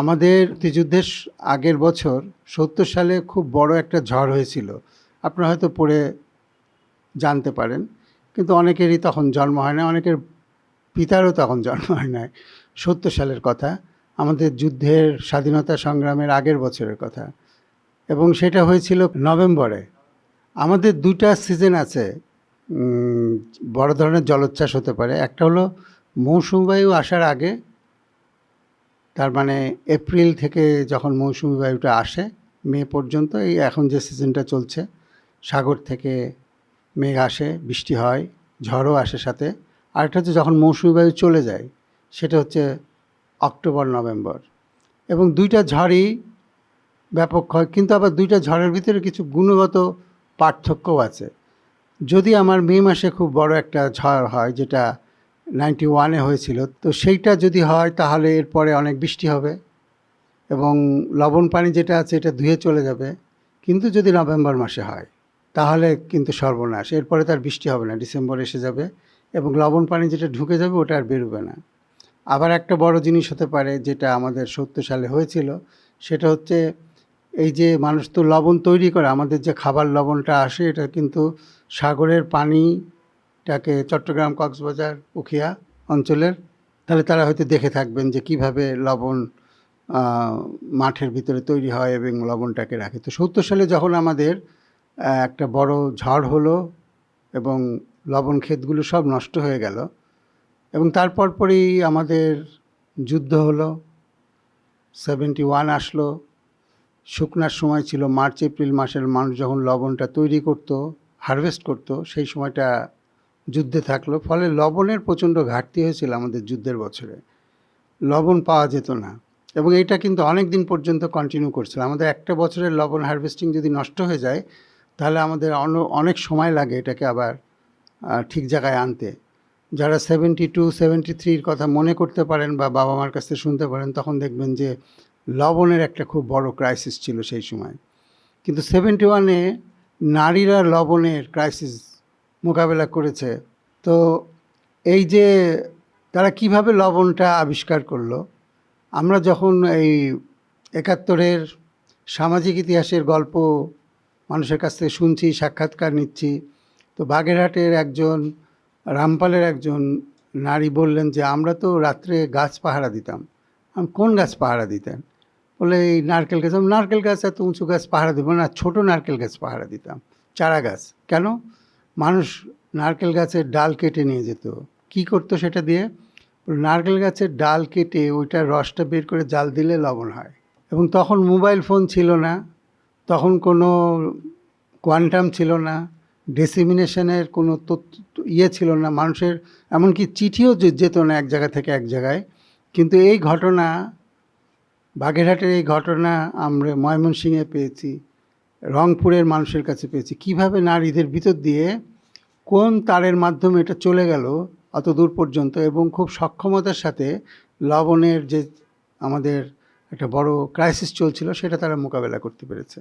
আমাদের মুক্তিযুদ্ধের আগের বছর সত্তর সালে খুব বড় একটা ঝড় হয়েছিল। আপনারা হয়তো পড়ে জানতে পারেন, কিন্তু অনেকেরই তখন জন্ম হয় না অনেকের পিতারও তখন জন্ম হয় না সত্তর সালের কথা, আমাদের যুদ্ধের স্বাধীনতা সংগ্রামের আগের বছরের কথা। এবং সেটা হয়েছিল নভেম্বরে। আমাদের দুটা সিজন আছে বড় ধরনের জলোচ্ছ্বাস হতে পারে। একটা হলো মৌসুমবায়ু আসার আগে তার মানে এপ্রিল থেকে যখন মৌসুমি বায়ুটা আসে, মে পর্যন্ত এই এখন যে সিজনটা চলছে, সাগর থেকে মেঘ আসে, বৃষ্টি হয়, ঝড়ও আসে সাথে। আরেকটা হচ্ছে যখন মৌসুমি বায়ু চলে যায়, সেটা হচ্ছে অক্টোবর, নভেম্বর। এবং দুইটা ঝড়ই ব্যাপক হয়, কিন্তু আবার দুইটা ঝড়ের ভিতরে কিছু গুণগত পার্থক্যও আছে। যদি আমার মে মাসে খুব বড় একটা ঝড় হয়, যেটা নাইনটি ওয়ানে হয়েছিল। তো সেইটা যদি হয় তাহলে এরপরে অনেক বৃষ্টি হবে এবং লবণ পানি যেটা আছে এটা ধুয়ে চলে যাবে। কিন্তু যদি নভেম্বর মাসে হয়, তাহলে কিন্তু সর্বনাশ। এরপরে তার বৃষ্টি হবে না, ডিসেম্বর এসে যাবে এবং লবণ পানি যেটা ঢুকে যাবে ওটা আর বেরোবে না। আবার একটা বড় জিনিস হতে পারে যেটা আমাদের সত্তর সালে হয়েছিল, সেটা হচ্ছে এই যে মানুষ তো লবণ তৈরি করে, আমাদের যে খাবার লবণটা আসে, এটা কিন্তু সাগরের পানিটাকে চট্টগ্রাম, কক্সবাজার, উখিয়া অঞ্চলের, তাহলে তারা হয়তো দেখে থাকবেন যে কীভাবে লবণ মাঠের ভিতরে তৈরি হয় এবং লবণটাকে রাখে। তো সত্তর সালে যখন আমাদের একটা বড় ঝড় হলো এবং লবণ ক্ষেতগুলো সব নষ্ট হয়ে গেল এবং তারপর পরেই আমাদের যুদ্ধ হলো, সেভেন্টি ওয়ান আসলো, শুকনার সময় ছিল মার্চ, এপ্রিল মাসের মানুষ যখন লবণটা তৈরি করতো, হারভেস্ট করতো, সেই সময়টা যুদ্ধে থাকল। ফলে লবণের প্রচণ্ড ঘাটতি হয়েছিল আমাদের যুদ্ধের বছরে। লবণ পাওয়া যেত না। এবং এটা কিন্তু অনেক দিন পর্যন্ত কন্টিনিউ করছিল। আমাদের একটা বছরের লবণ হারভেস্টিং যদি নষ্ট হয়ে যায়, তাহলে আমাদের অন- অনেক সময় লাগে এটাকে আবার ঠিক জায়গায় আনতে। যারা সেভেন্টি টু সেভেন্টি থ্রির কথা মনে করতে পারেন বা বাবা মার কাছ থেকে শুনতে পারেন, তখন দেখবেন যে লবণের একটা খুব বড় ক্রাইসিস ছিল সেই সময়। কিন্তু সেভেন্টি ওয়ানে নারীরা লবণের ক্রাইসিস মোকাবেলা করেছে। তো এই যে তারা কীভাবে লবণটা আবিষ্কার করল? আমরা যখন এই একাত্তরের সামাজিক ইতিহাসের গল্প মানুষের কাছ থেকে শুনছি, সাক্ষাৎকার নিচ্ছি, তো বাগেরহাটের একজন, রামপালের একজন নারী বললেন যে, আমরা তো রাত্রে গাছ পাহারা দিতাম। আমি, কোন গাছ পাহারা দিতেন? বলে, এই নারকেল গাছ। নারকেল গাছ এত উঁচু গাছ পাহারা দিব না, ছোটো নারকেল গাছ পাহারা দিতাম, চারা গাছ। কেন? মানুষ নারকেল গাছের ডাল কেটে নিয়ে যেত। কি করতো সেটা দিয়ে? নারকেল গাছের ডাল কেটে ওইটার রসটা বের করে জাল দিলে লবণ হয়। এবং তখন মোবাইল ফোন ছিল না, তখন কোনো কোয়ান্টাম ছিল না, ডেসিমিনেশনের কোনো তথ্য ইয়ে ছিল না, মানুষের এমনকি চিঠিও যেত না এক জায়গা থেকে এক জায়গায়। কিন্তু এই ঘটনা, বাগেরহাটের এই ঘটনা আমরা ময়মনসিংহে পেয়েছি, রংপুরের মানুষের কাছে পেয়েছি। কীভাবে নারীদের ভিতর দিয়ে কোন তারের মাধ্যমে এটা চলে গেল অত দূর পর্যন্ত এবং খুব সক্ষমতার সাথে লবণের যে আমাদের একটা বড় ক্রাইসিস চলছিল, সেটা তারা মোকাবেলা করতে পেরেছে।